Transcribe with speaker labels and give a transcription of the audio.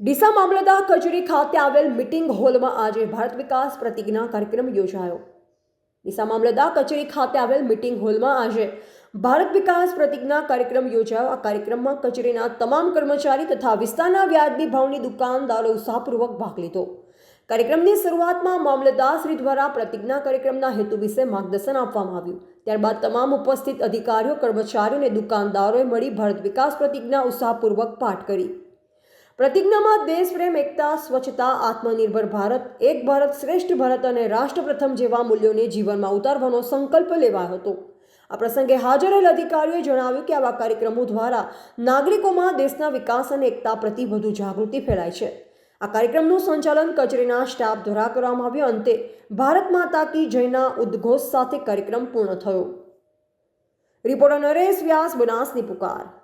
Speaker 1: ડીસા મામલતદાર કચેરી ખાતે આવેલ મિટિંગ હોલમાં આજે ભારત વિકાસ પ્રતિજ્ઞા કાર્યક્રમ યોજાયો. ડીસા મામલતદાર કચેરી ખાતે આવેલ મિટિંગ હોલમાં આજે ભારત વિકાસ પ્રતિજ્ઞા કાર્યક્રમ યોજાયો. આ કાર્યક્રમમાં કચેરીના તમામ કર્મચારી તથા વિસ્તારના વ્યાજબી ભાવની દુકાનદારો ઉત્સાહપૂર્વક ભાગ લીધો. કાર્યક્રમની શરૂઆતમાં મામલતદાર શ્રી દ્વારા પ્રતિજ્ઞા કાર્યક્રમના હેતુ વિશે માર્ગદર્શન આપવામાં આવ્યું. ત્યારબાદ તમામ ઉપસ્થિત અધિકારીઓ, કર્મચારીઓ અને દુકાનદારોએ મળી ભારત વિકાસ પ્રતિજ્ઞા ઉત્સાહપૂર્વક પાઠ કરી. પ્રતિજ્ઞામાં દેશપ્રેમ એકતા, સ્વચ્છતા, આત્મનિર્ભર ભારત, એક ભારત શ્રેષ્ઠ ભારત અને રાષ્ટ્ર પ્રથમ જેવા મૂલ્યોને જીવનમાં ઉતારવાનો સંકલ્પ લેવાયો હતો. આ પ્રસંગે હાજર રહેલ અધિકારીઓએ જણાવ્યું કે આવા કાર્યક્રમો દ્વારા નાગરિકોમાં દેશના વિકાસ અને એકતા પ્રતિ વધુ જાગૃતિ ફેલાય છે. આ કાર્યક્રમનું સંચાલન કચેરીના સ્ટાફ દ્વારા કરવામાં આવ્યું અંતે ભારત માતા કી જયના ઉદ્ઘોષ સાથે કાર્યક્રમ પૂર્ણ થયો. રિપોર્ટર નરેશ વ્યાસ, બનાસની પુકાર.